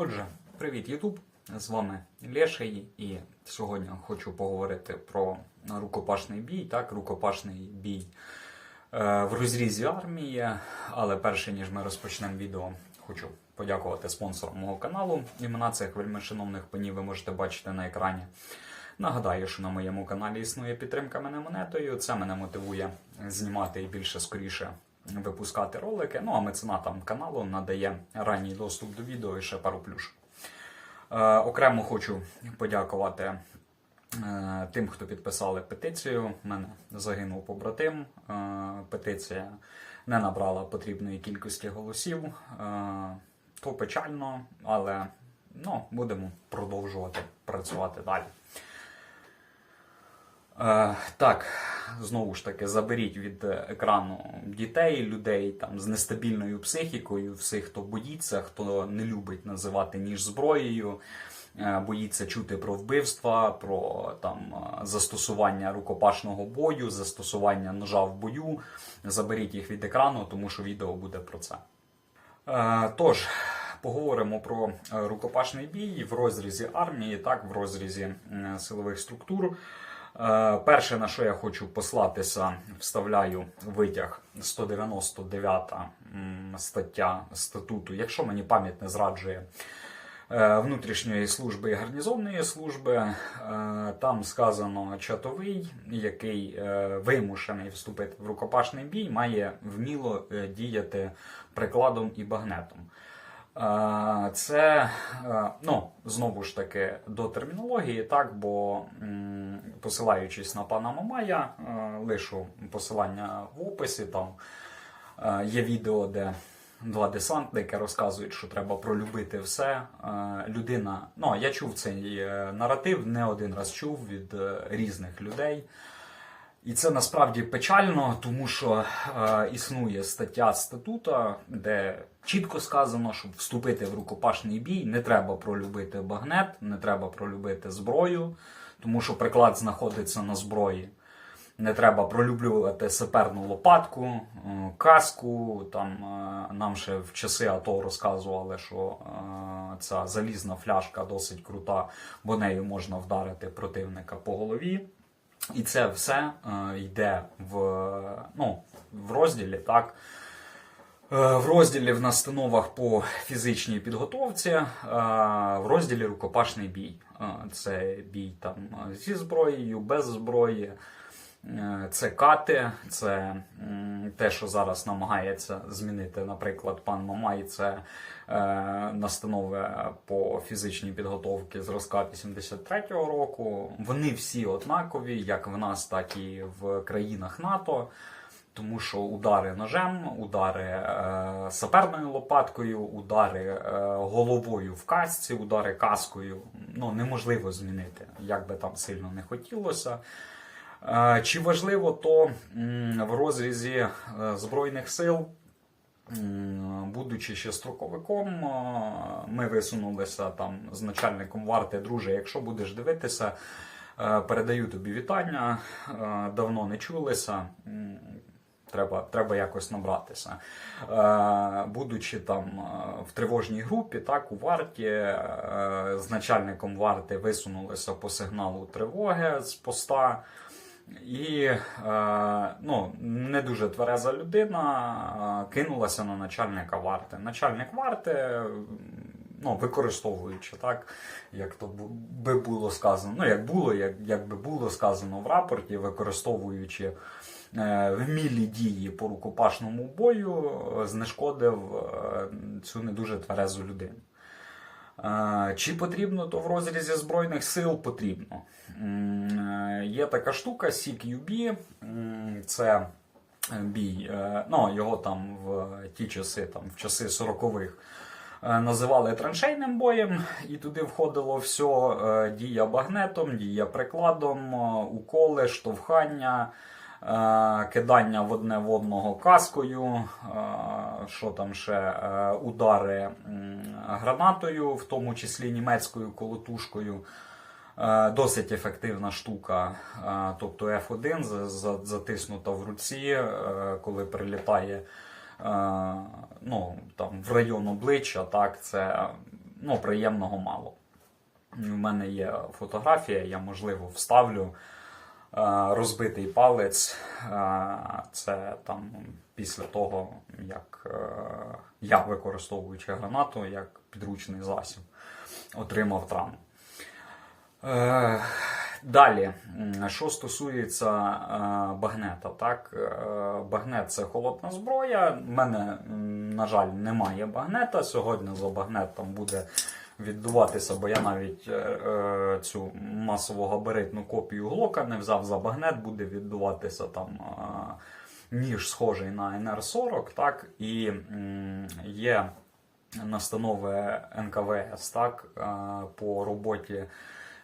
Отже, привіт, Ютуб! З вами Леший, і сьогодні хочу поговорити про рукопашний бій. Так, рукопашний бій е, в розрізі армії. Але перше ніж ми розпочнемо відео, хочу подякувати спонсорам мого каналу. Імена цих вельмишановних панів ви можете бачити на екрані. Нагадаю, що на моєму каналі існує підтримка мене монетою. Це мене мотивує знімати більше скоріше випускати ролики. Ну а меценатам каналу надає ранній доступ до відео і ще пару плюш. Е, окремо хочу подякувати е, тим, хто підписали петицію. У мене загинув побратим. Е, петиція не набрала потрібної кількості голосів. То печально, але ну, будемо продовжувати працювати далі. Так, знову ж таки, заберіть від екрану дітей, людей там з нестабільною психікою, всіх, хто боїться, хто не любить називати ніж зброєю, е, боїться чути про вбивства, про там е, застосування рукопашного бою, застосування ножа в бою. Заберіть їх від екрану, тому що відео буде про це. Е, Тож, поговоримо про е, рукопашний бій в розрізі армії, так, в розрізі е, силових структур. Е, Перше, на що я хочу послатися, вставляю витяг 199 стаття статуту, якщо мені пам'ять не зраджує е, внутрішньої служби і гарнізонної служби. Е, Там сказано чатовий, який вимушений вступити в рукопашний бій, має вміло діяти прикладом і багнетом. Це, е, ну, знову ж таки, до термінології, так, бо посилаючись на пана Мамая, е, лишу посилання в описі, там е, є відео, де два десантники розказують, що треба пролюбити все. Людина, ну, я чув цей наратив, не один раз чув від різних людей. І це насправді печально, тому що е, існує стаття статута, де чітко сказано, щоб вступити в рукопашний бій, не треба пролюбити багнет, не треба пролюбити зброю, тому що приклад знаходиться на зброї. Не треба пролюблювати саперну лопатку, е, каску. Там е, нам ще в часи АТО розказували, що е, ця залізна фляжка досить крута, бо нею можна вдарити противника по голові. І це все е, йде в, ну, в розділі, так. Е, В розділі в настановах по фізичній підготовці, е, в розділі рукопашний бій. Це бій там зі зброєю, без зброї, це кати, це те, що зараз намагається змінити, наприклад, пан Мамай, це е, настанови по фізичній підготовці зразка 83-го року. Вони всі однакові, як в нас, так і в країнах НАТО. Тому що удари ножем, удари е, саперною лопаткою, удари е, головою в касці, удари каскою ну, неможливо змінити, як би там сильно не хотілося. Чи важливо то в розрізі е, Збройних сил, будучи ще строковиком, ми висунулися там з начальником варти, друже, якщо будеш дивитися, е, передаю тобі вітання. Е, Давно не чулися. Треба, треба якось набратися. Е, будучи там в тривожній групі, так, у варті, е, з начальником варти висунулися по сигналу тривоги з поста. І е, ну, не дуже твереза людина е, кинулася на начальника варти. Начальник варти, ну, використовуючи так, як то би було сказано, ну як було, як, як би було сказано в рапорті, використовуючи е, вмілі дії по рукопашному бою, знешкодив цю не дуже тверезу людину. Е, Чи потрібно то в розрізі Збройних сил? Потрібно. Е, Є така штука CQB, це бій. е, Ну, його там в ті часи, там, в часи 40-х. е, Називали траншейним боєм, і туди входило все: е, дія багнетом, дія прикладом, е, уколи, штовхання, е, кидання в одне в одного каскою, е, що там ще, е, удари гранатою, в тому числі німецькою колотушкою. Е, Досить ефективна штука. Е, Тобто F1 за- за- затиснута в руці, е, коли прилітає е, ну, там, в район обличчя, так, це ну, приємного мало. У мене є фотографія, я можливо вставлю е, розбитий палець. Це там після того, як е, я, використовуючи гранату як підручний засіб, отримав травму. Е, Далі, що стосується е, багнета, так, багнет це холодна зброя. У мене, на жаль, немає багнета. Сьогодні за багнетом буде віддуватися, бо я навіть е, е, цю масово-габаритну копію глока не взяв за багнет, буде віддуватися там е, ніж схожий на НР-40, так, і є настанови НКВС так, е, по роботі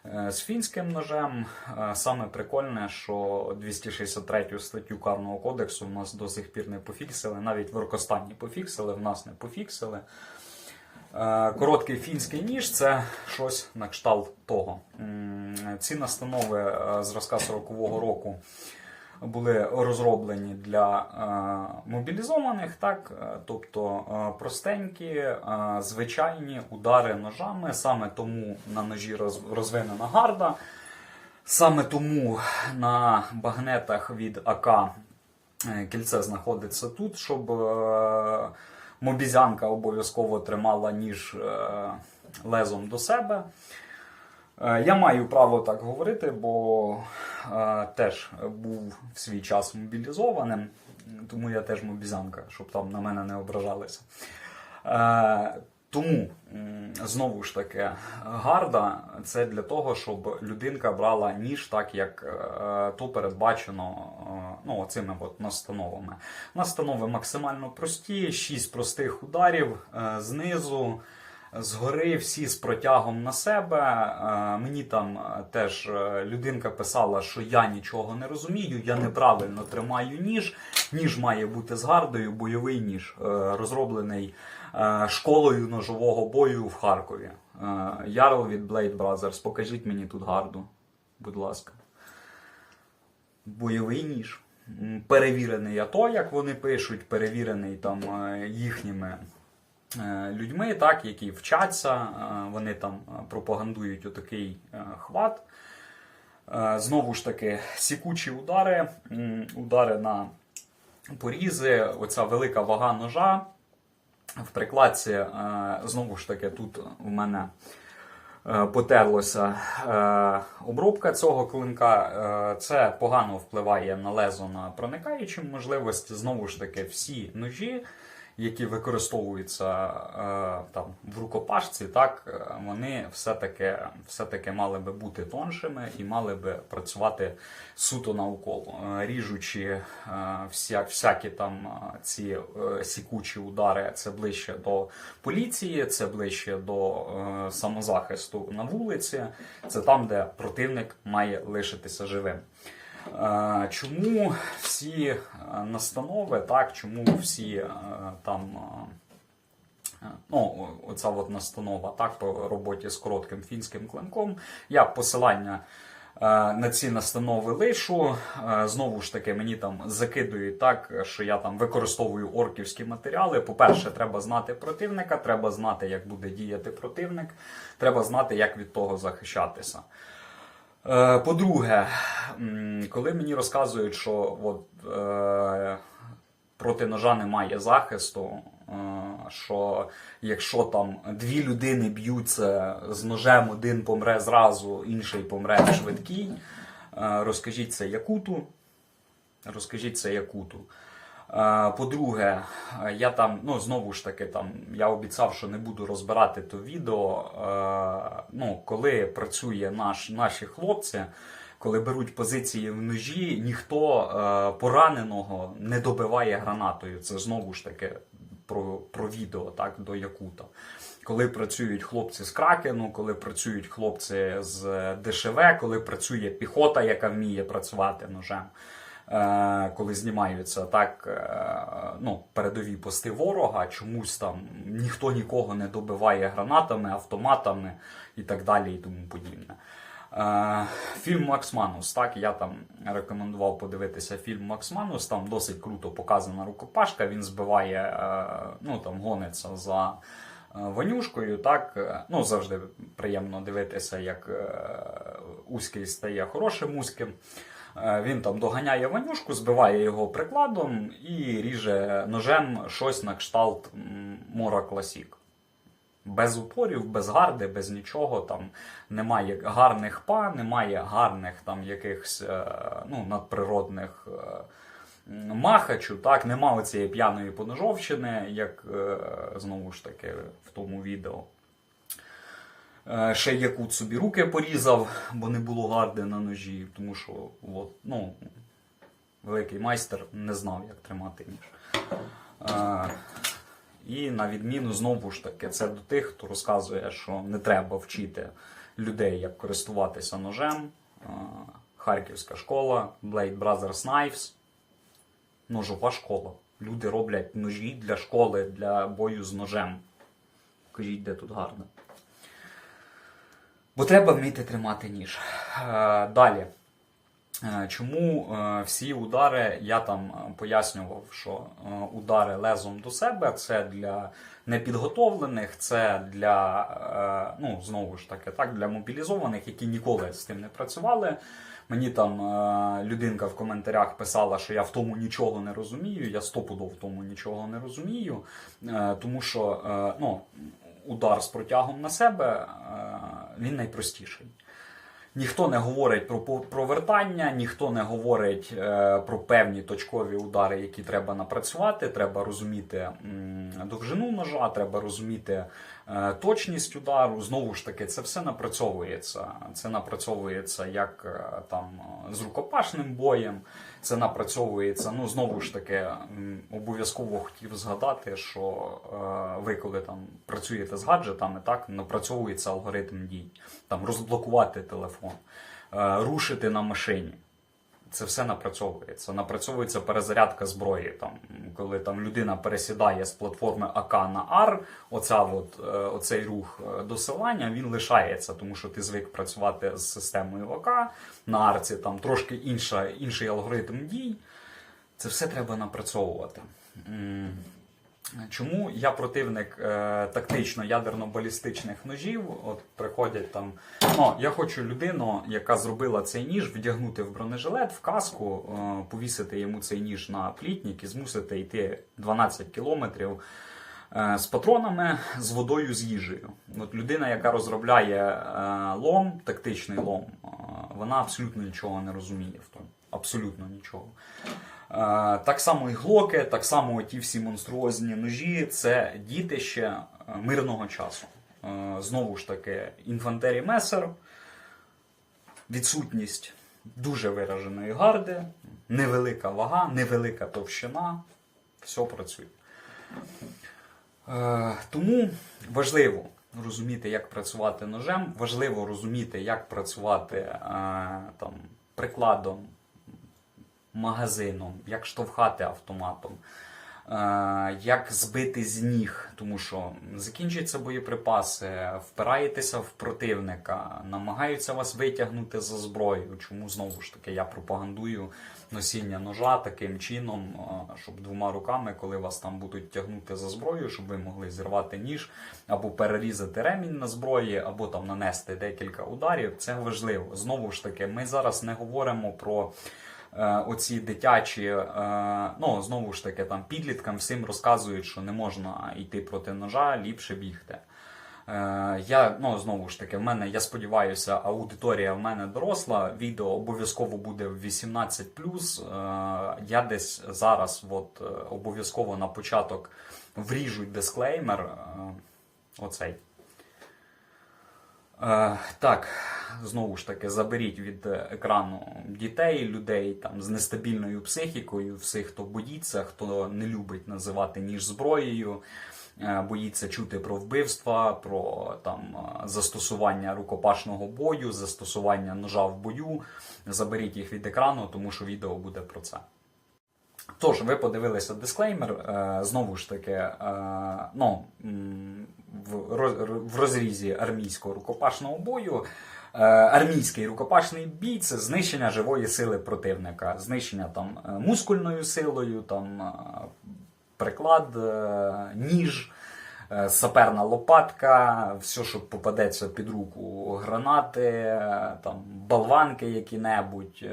е, з фінським ножем. Е, Саме прикольне, що 263 статтю Карного кодексу в нас до сих пір не пофіксили, навіть в Оркостані пофіксили, в нас не пофіксили. Е, Короткий фінський ніж це щось на кшталт того. Ці настанови е, зразка 40-го року були розроблені для е, мобілізованих, так, тобто простенькі, звичайні удари ножами. Саме тому на ножі розвинена гарда. Саме тому на багнетах від АК кільце знаходиться тут, щоб мобізянка обов'язково тримала ніж е, лезом до себе. Е, Я маю право так говорити, бо е, теж був в свій час мобілізованим, тому я теж мобізянка, щоб там на мене не ображалися. Тому знову ж таки, гарда це для того, щоб людинка брала ніж так, як е, то передбачено е, ну, цими от настановами. Настанови максимально прості, 6 простих ударів е, знизу. Згори всі з протягом на себе. Е, Мені там е, теж е, людинка писала, що я нічого не розумію, я неправильно тримаю ніж. Ніж має бути з гардою, бойовий ніж, розроблений школою ножового бою в Харкові. Ярл від Blade Brothers. Покажіть мені тут гарду, будь ласка. Бойовий ніж. Перевірений АТО, як вони пишуть, перевірений там їхніми людьми, так, які вчаться, е, вони там е, пропагандують отакий е, хват. Е, Знову ж таки, сікучі удари, удари на порізи, оця велика вага ножа. В прикладці, е, знову ж таки, тут у мене е, потерлося е, обробка цього клинка. Е, Це погано впливає на лезо на проникаючі можливості. Знову ж таки, всі ножі, які використовуються е, там в рукопашці, так е, вони все-таки, все-таки мали би бути тоншими і мали би працювати суто на укол, Е, ріжучи е, вся, всякі там ці сікучі удари, це ближче до поліції, це ближче до самозахисту на вулиці, це там, де противник має лишитися живим. Чому всі настанови, так, чому всі там. Ну, оця от настанова так, по роботі з коротким фінським клинком. Я посилання на ці настанови лишу. Знову ж таки, мені там закидують так, що я там використовую орківські матеріали. По-перше, треба знати противника, треба знати, як буде діяти противник, треба знати, як від того захищатися. Е, По-друге, коли мені розказують, що от, е, проти ножа немає захисту, е, що якщо там дві людини б'ються з ножем, один помре зразу, інший помре е, розкажіть це Якуту. Розкажіть це Якуту. По-друге, я там, ну знову ж таки, там я обіцяв, що не буду розбирати то відео. Ну, коли працює наш, наші хлопці, коли беруть позиції в ножі, ніхто пораненого не добиває гранатою. Це знову ж таки про, про відео так, до Якута. Коли працюють хлопці з Кракену, коли працюють хлопці з ДШВ, коли працює піхота, яка вміє працювати ножем. Е, коли знімаються так е, ну, передові пости ворога, чомусь там ніхто нікого не добиває гранатами, автоматами і так далі, і тому подібне. Е, Фільм Макс Манус. Так, я там рекомендував подивитися фільм Макс Манус. Там досить круто показана рукопашка. Він збиває, ну там гониться за Ванюшкою, так, ну завжди приємно дивитися, як Уський стає хорошим Уським. Е, Він там доганяє Ванюшку, збиває його прикладом і ріже ножем щось на кшталт Мора Класік. Без упорів, без гарди, без нічого. Там немає гарних па, немає гарних там якихось е, ну, надприродних е, махачу, так, нема оцієї п'яної поножовщини, як знову ж таки в тому відео. Е, Ще якут собі руки порізав, бо не було гарди на ножі, тому що от, ну, великий майстер не знав, як тримати ніж. Е, І на відміну знову ж таки, це до тих, хто розказує, що не треба вчити людей, як користуватися ножем. Е, Харківська школа, Blade Brothers Knives. Ножова школа. Люди роблять ножі для школи, для бою з ножем. Кажіть, де тут гарно. Бо треба вміти тримати ніж. Е, Далі. Е, Чому е, всі удари, я там пояснював, що удари лезом до себе це для непідготовлених, це для, ну, знову ж таки, так, для мобілізованих, які ніколи з тим не працювали. Мені там людинка в коментарях писала, що я в тому нічого не розумію. Я стопудов в тому нічого не розумію, тому що ну, удар з протягом на себе е, він найпростіший. Ніхто не говорить про провертання, ніхто не говорить е, про певні точкові удари, які треба напрацювати. Треба розуміти довжину ножа, треба розуміти точність удару. Знову ж таки, це все напрацьовується. Це напрацьовується як е, там е, з рукопашним боєм. Це напрацьовується. Ну знову ж таки, обов'язково хотів згадати, що е, ви, коли там працюєте з гаджетами, так напрацьовується алгоритм дій. Там розблокувати телефон, е, рушити на машині. Це все напрацьовується. Напрацьовується перезарядка зброї. Там, коли там людина пересідає з платформи АК на АР, оця от, е, оцей рух е, досилання він лишається, тому що ти звик працювати з системою АК на арці, там трошки інша, інший алгоритм дій. Це все треба напрацьовувати. Чому я противник е, тактично ядерно-балістичних ножів? От приходять там. Ну, я хочу людину, яка зробила цей ніж, вдягнути в бронежилет, в каску, е, повісити йому цей ніж на плітник і змусити йти 12 кілометрів е, з патронами, з водою, з їжею. От людина, яка розробляє е, лом, тактичний лом, е, вона абсолютно нічого не розуміє в тому. Абсолютно нічого. Е, Так само і глоки, так само ті всі монструозні ножі це дітище е, мирного часу. Е, Знову ж таки, інфантерій месер, відсутність дуже вираженої гарди, невелика вага, невелика товщина, все працює. Тому важливо розуміти, як працювати ножем, важливо розуміти, як працювати там, прикладом, магазином, як штовхати автоматом, е, як збити з ніг, тому що закінчуються боєприпаси, впираєтеся в противника, намагаються вас витягнути за зброю. Чому знову ж таки я пропагандую носіння ножа таким чином, е, щоб двома руками, коли вас там будуть тягнути за зброю, щоб ви могли зірвати ніж або перерізати ремінь на зброї, або там нанести декілька ударів. Це важливо. Знову ж таки, ми зараз не говоримо про. Е, Оці дитячі, е, ну знову ж таки, там підліткам всім розказують, що не можна йти проти ножа, ліпше бігти. Е, Я ну знову ж таки, в мене я сподіваюся, аудиторія в мене доросла. Відео обов'язково буде в 18 Е, Я десь зараз, от обов'язково на початок вріжуть дисклеймер. Оцей. Так, знову ж таки, заберіть від е, екрану дітей, людей там з нестабільною психікою, всіх, хто боїться, хто не любить називати ніж зброєю, е, боїться чути про вбивства, про там е, застосування рукопашного бою, застосування ножа в бою. Заберіть їх від екрану, тому що відео буде про це. Тож, ви подивилися дисклеймер. Знову ж таки, ну, в розрізі армійського рукопашного бою. Е, Армійський рукопашний бій це знищення живої сили противника, знищення там е, мускульною силою, там е, приклад, ніж, саперна лопатка, все, що попадеться під руку, гранати, там, болванки які-небудь,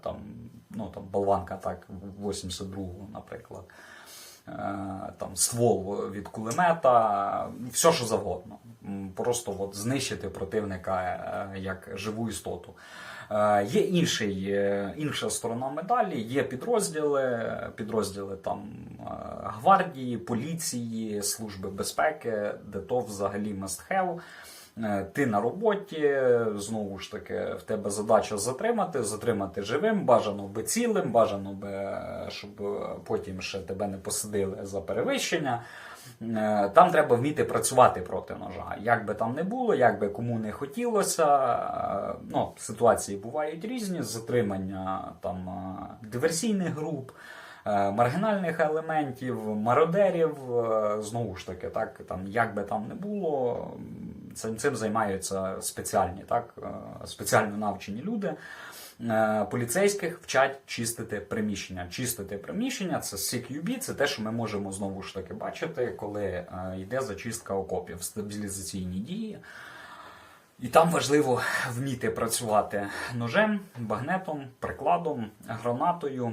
там, ну, там, болванка так, 82-го, наприклад. Е, Там ствол від кулемета, все що завгодно. Просто от знищити противника е, як живу істоту. Е, Є інший, інша сторона медалі, є підрозділи, підрозділи там гвардії, поліції, служби безпеки, де то взагалі must have. Е, Ти на роботі, знову ж таки, в тебе задача затримати, затримати живим, бажано би цілим, бажано би, е, щоб потім ще тебе не посадили за перевищення. Е, Там треба вміти працювати проти ножа. Як би там не було, як би кому не хотілося. е, Ну, ситуації бувають різні: затримання там е, диверсійних груп. е, Маргінальних елементів, мародерів, е, знову ж таки, так там як би там не було, цим, цим займаються спеціальні, так е, спеціально навчені люди. Е, Поліцейських вчать чистити приміщення. Чистити приміщення це CQB, це те, що ми можемо знову ж таки бачити, коли е, йде зачистка окопів, стабілізаційні дії. І там важливо вміти працювати ножем, багнетом, прикладом, гранатою.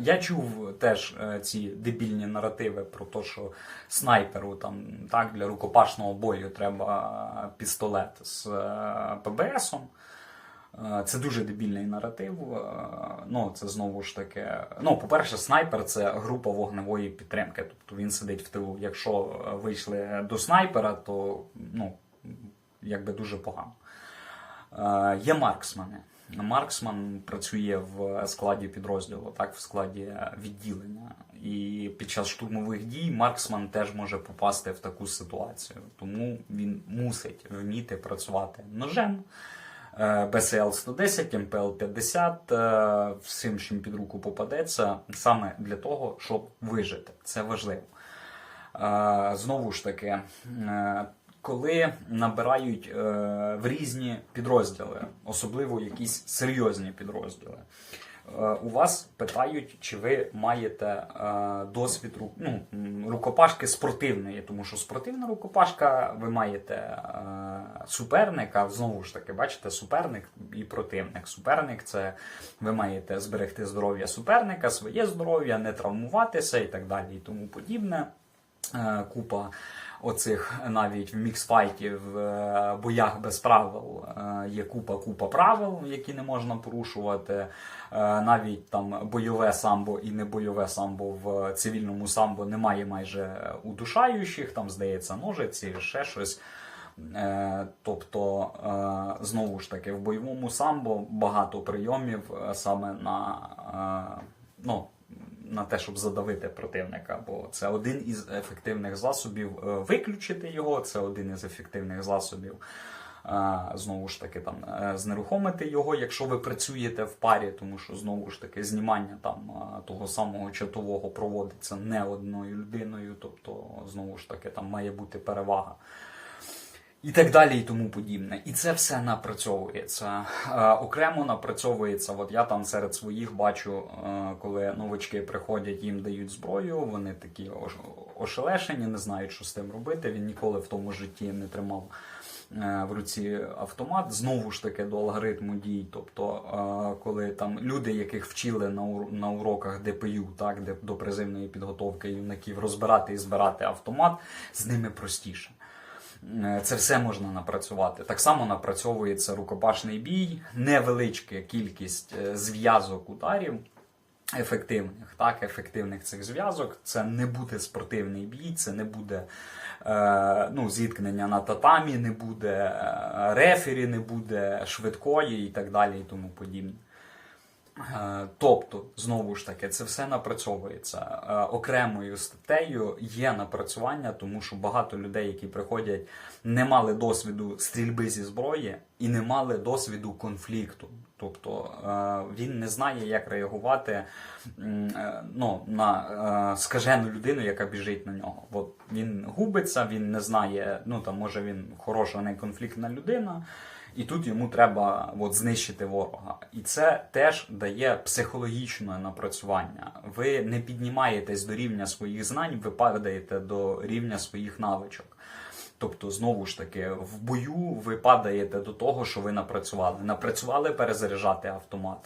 Я чув теж е, ці дебільні наративи про те, що снайперу там так для рукопашного бою треба пістолет з е, ПБСом. Е, Це дуже дебільний наратив. Ну, це знову ж таки. Ну, по-перше, снайпер це група вогневої підтримки. Тобто він сидить в тилу. Якщо вийшли до снайпера, то ну, якби дуже погано. Є марксмани. Марксман працює в складі підрозділу, так, в складі відділення. І під час штурмових дій Марксман теж може попасти в таку ситуацію. Тому він мусить вміти працювати ножем. Е, БСЛ 110, МПЛ 50, е, всім, чим під руку попадеться, саме для того, щоб вижити. Це важливо. Е, Знову ж таки, коли набирають е, в різні підрозділи, особливо якісь серйозні підрозділи, е, у вас питають, чи ви маєте е, досвід ну, рукопашки спортивної, тому що спортивна рукопашка ви маєте е, суперника. Знову ж таки, бачите, суперник і противник. Суперник це ви маєте зберегти здоров'я суперника, своє здоров'я, не травмуватися і так далі, і тому подібне. Е, Купа оцих навіть в міксфайті, в е, боях без правил е, є купа купа правил, які не можна порушувати. Е, Навіть там бойове самбо і не бойове самбо в цивільному самбо немає майже удушаючих, там здається ножиці, ще щось. Тобто, знову ж таки, в бойовому самбо багато прийомів саме на, ну, на те, щоб задавити противника. Бо це один із ефективних засобів е, виключити його, це один із ефективних засобів. е, Знову ж таки, там е, знерухомити його, якщо ви працюєте в парі, тому що знову ж таки знімання там того самого чатового проводиться не одною людиною, тобто знову ж таки там має бути перевага і так далі, і тому подібне. І це все напрацьовується. Е, окремо напрацьовується. От я там серед своїх бачу, е, коли новачки приходять, їм дають зброю, вони такі ош- ошелешені, не знають, що з тим робити. Він ніколи в тому житті не тримав. е, В руці автомат знову ж таки до алгоритму дій. Тобто, е, коли там люди, яких вчили на на уроках ДПЮ, так де до призивної підготовки юнаків розбирати і збирати автомат, з ними простіше. Е, Це все можна напрацювати. Так само напрацьовується рукопашний бій, невеличка кількість е, зв'язок ударів ефективних, так, ефективних цих зв'язок. Це не буде спортивний бій, це не буде е, ну, зіткнення на татамі, не буде е, рефері, не буде швидкої і так далі, і тому подібне. Е, Тобто, знову ж таки, це все напрацьовується Е, окремою статтею. Є напрацювання, тому що багато людей, які приходять, не мали досвіду стрільби зі зброї і не мали досвіду конфлікту. Тобто е, він не знає, як реагувати ну, на скажену людину, яка біжить на нього. От він губиться, він не знає, ну там може він хороша, не конфліктна людина. І тут йому треба от, знищити ворога. І це теж дає психологічне напрацювання. Ви не піднімаєтесь до рівня своїх знань, ви падаєте до рівня своїх навичок. Тобто, знову ж таки, в бою ви падаєте до того, що ви напрацювали. Напрацювали перезаряджати автомат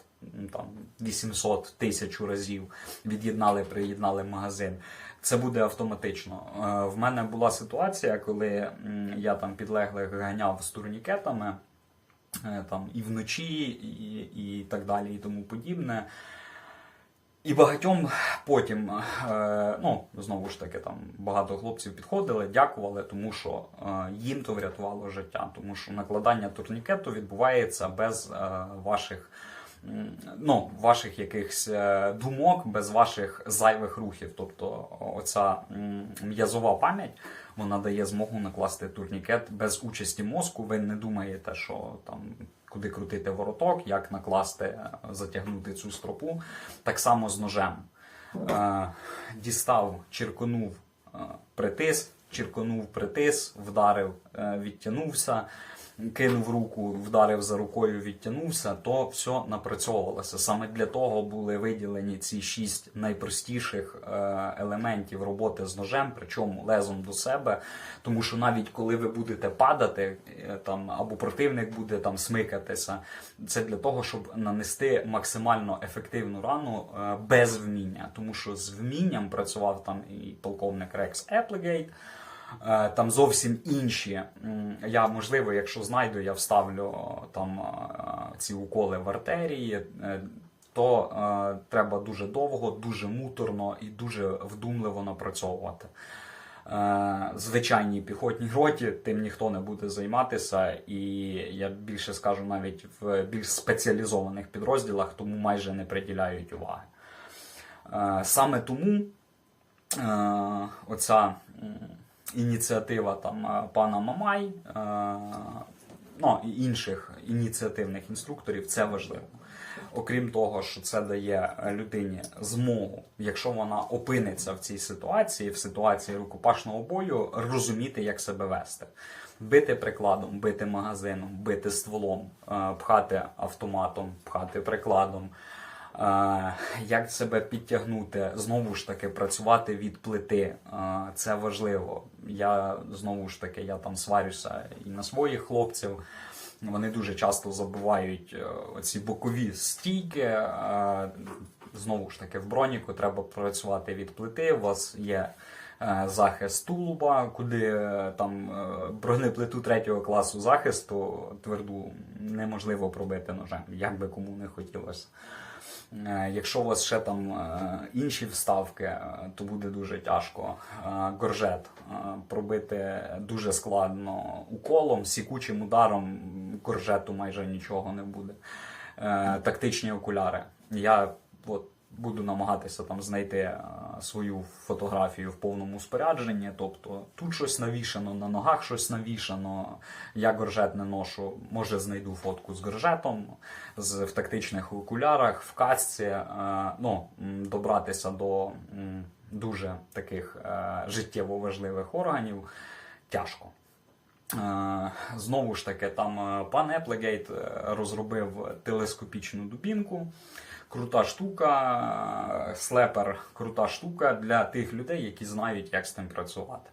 там 800 тисяч разів, від'єднали, приєднали магазин. Це буде автоматично. Е, В мене була ситуація, коли я там підлеглих ганяв з турнікетами там і вночі, і, і так далі, і тому подібне. І багатьом потім, е, ну знову ж таки, там багато хлопців підходили, дякували, тому що е, їм то врятувало життя, тому що накладання турнікету відбувається без е, ваших. Ну, ваших якихось е, думок, без ваших зайвих рухів. Тобто, оця м'язова пам'ять вона дає змогу накласти турнікет без участі мозку. Ви не думаєте, що там куди крутити вороток, як накласти, е, затягнути цю стропу. Так само з ножем. Е, дістав, черконув, притис, черконув, притис, вдарив, відтягнувся, кинув руку, вдарив за рукою, відтягнувся, то все напрацьовувалося. Саме для того були виділені ці шість найпростіших е, елементів роботи з ножем, причому лезом до себе. Тому що навіть коли ви будете падати, е, там або противник буде там смикатися, це для того, щоб нанести максимально ефективну рану е, без вміння. Тому що з вмінням працював там і полковник Рекс Еплегейт. Е, Там зовсім інші. Я можливо, якщо знайду, я вставлю там е, ці уколи в артерії. е, То треба дуже довго, дуже муторно і дуже вдумливо напрацьовувати. Звичайній піхотній роті тим ніхто не буде займатися, і я більше скажу навіть в більш спеціалізованих підрозділах, тому майже не приділяють уваги. Саме тому оця ініціатива там е, пана Мамай, е, ну і інших ініціативних інструкторів це важливо. Окрім того, що це дає людині змогу, якщо вона опиниться в цій ситуації, в ситуації рукопашного бою, розуміти, як себе вести. Бити прикладом, бити магазином, бити стволом, е, пхати автоматом, пхати прикладом. Як себе підтягнути, знову ж таки працювати від плити. Це важливо. Я знову ж таки я там сварюся і на своїх хлопців. Вони дуже часто забувають е, оці бокові стійки. Знову ж таки, в броніку треба працювати від плити. У вас є е, захист тулуба, куди е, там бронеплиту третього класу захисту тверду неможливо пробити ножем, як би кому не хотілося. Е, Якщо у вас ще там е, інші вставки, е, то буде дуже тяжко. Горжет пробити дуже складно уколом, сікучим ударом горжету майже нічого не буде. Тактичні окуляри. Я от буду намагатися там знайти свою фотографію в повному спорядженні. Тобто тут щось навішано, на ногах щось навішано. Я горжет не ношу. Може знайду фотку з горжетом, з в тактичних окулярах, в касці. Е, ну, добратися до дуже таких е, життєво важливих органів тяжко. Е, Знову ж таки, там пан Еплегейт розробив телескопічну дубінку. Крута штука, слепер крута штука для тих людей, які знають, як з тим працювати.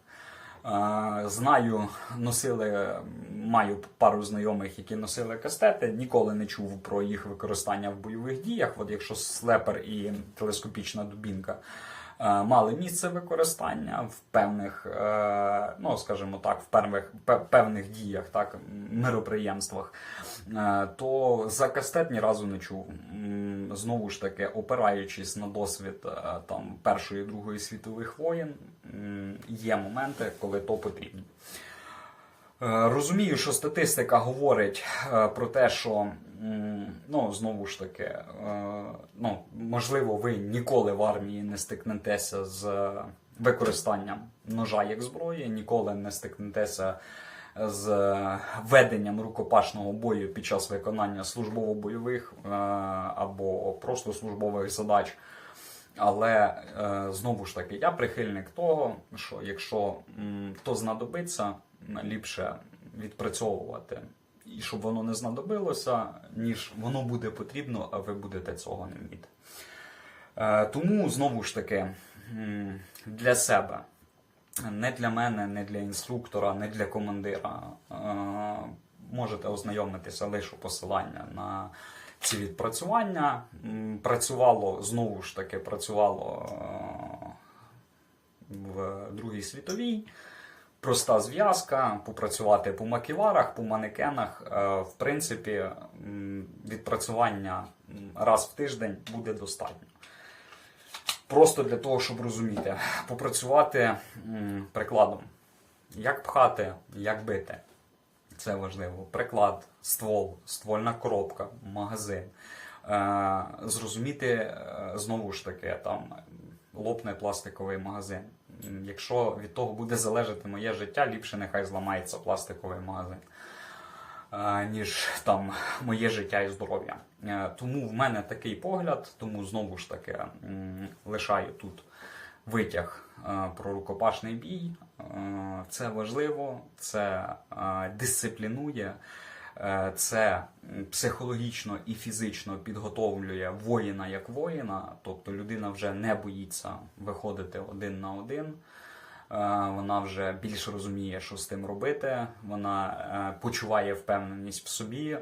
Е, Знаю, носили, маю пару знайомих, які носили кастети. Ніколи не чув про їх використання в бойових діях. От якщо слепер і телескопічна дубінка мали місце використання в певних, е, ну скажімо так, в певних, пе- певних діях, так, мироприємствах, е, то за кастет ні разу не чув. Знову ж таки, опираючись на досвід е, там Першої Другої світових воєн, є моменти, коли то потрібно. Е, Розумію, що статистика говорить е, про те, що ну знову ж таки, е, ну можливо, ви ніколи в армії не стикнетеся з використанням ножа як зброї, ніколи не стикнетеся з веденням рукопашного бою під час виконання службово-бойових або просто службових задач. Але знову ж таки, я прихильник того, що якщо то знадобиться, ліпше відпрацьовувати і щоб воно не знадобилося, ніж воно буде потрібно, а ви будете цього не вміти. Е, Тому знову ж таки для себе, не для мене, не для інструктора, не для командира. е, Можете ознайомитися лише посилання на ці відпрацювання. Працювало знову ж таки, працювало е, в Другій світовій. Проста зв'язка, попрацювати по маківарах, по манекенах. Е, В принципі, відпрацювання раз в тиждень буде достатньо. Просто для того, щоб розуміти, попрацювати прикладом. Як пхати, як бити. Це важливо. Приклад, ствол, ствольна коробка, магазин. Е, зрозуміти е, знову ж таки, там лопне пластиковий магазин. Якщо від того буде залежати моє життя, ліпше нехай зламається пластиковий магазин, е, ніж там моє життя і здоров'я. Е, Тому в мене такий погляд, тому знову ж таки лишаю тут витяг е, про рукопашний бій. Це важливо, це дисциплінує, це психологічно і фізично підготовлює воїна як воїна, тобто людина вже не боїться виходити один на один. Е, Вона вже більш розуміє, що з тим робити. Вона е, почуває впевненість в собі.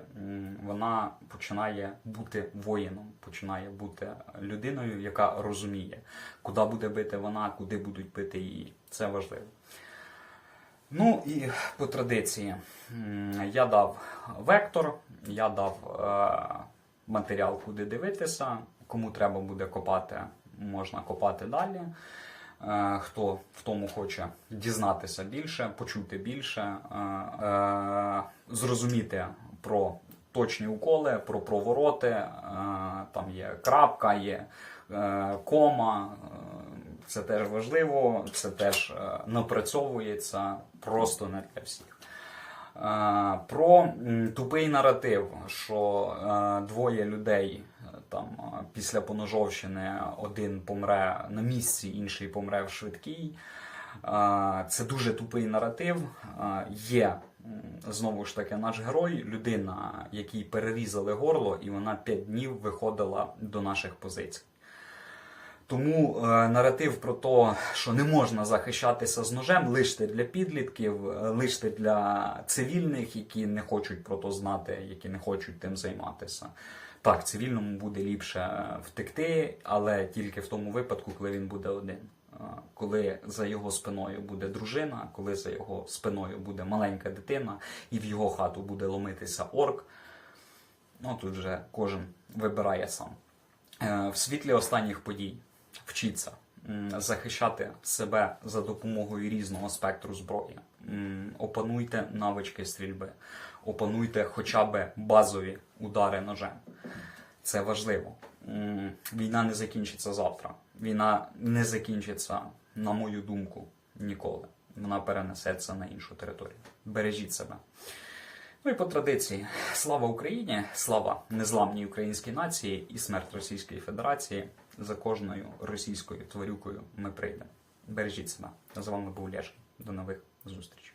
Вона починає бути воїном, починає бути людиною, яка розуміє, куди буде бити вона, куди будуть бити її. Це важливо. Ну і по традиції я дав вектор, я дав е, матеріал, куди дивитися. Кому треба буде копати, можна копати далі. Е, Хто в тому хоче дізнатися більше, почути більше, е, е, зрозуміти про точні уколи, про провороти. е, Там є крапка, є е, кома. е, Це теж важливо, це теж е, напрацьовується просто не для всіх. Е, Про тупий наратив, що е, двоє людей там після поножовщини один помре на місці, інший помре в швидкій. Це дуже тупий наратив. Є знову ж таки наш герой, людина, якій перерізали горло, і вона 5 днів виходила до наших позицій. Тому е, наратив про те, що не можна захищатися з ножем, лише для підлітків, е, лише для цивільних, які не хочуть про то знати, які не хочуть тим займатися. Так, цивільному буде ліпше е, втекти, але тільки в тому випадку, коли він буде один. Е, Коли за його спиною буде дружина, коли за його спиною буде маленька дитина, і в його хату буде ломитися орк, ну тут вже кожен вибирає сам. В світлі останніх подій вчіться захищати себе за допомогою різного спектру зброї. Опануйте навички стрільби, опануйте хоча б базові удари ножем. Це важливо. Війна не закінчиться завтра. Війна не закінчиться, на мою думку, ніколи. Вона перенесеться на іншу територію. Бережіть себе. Ну і по традиції, слава Україні, слава незламній українській нації і смерть Російської Федерації. За кожною російською тварюкою ми прийдемо. Бережіть себе. З вами був Лєшин. До нових зустрічей.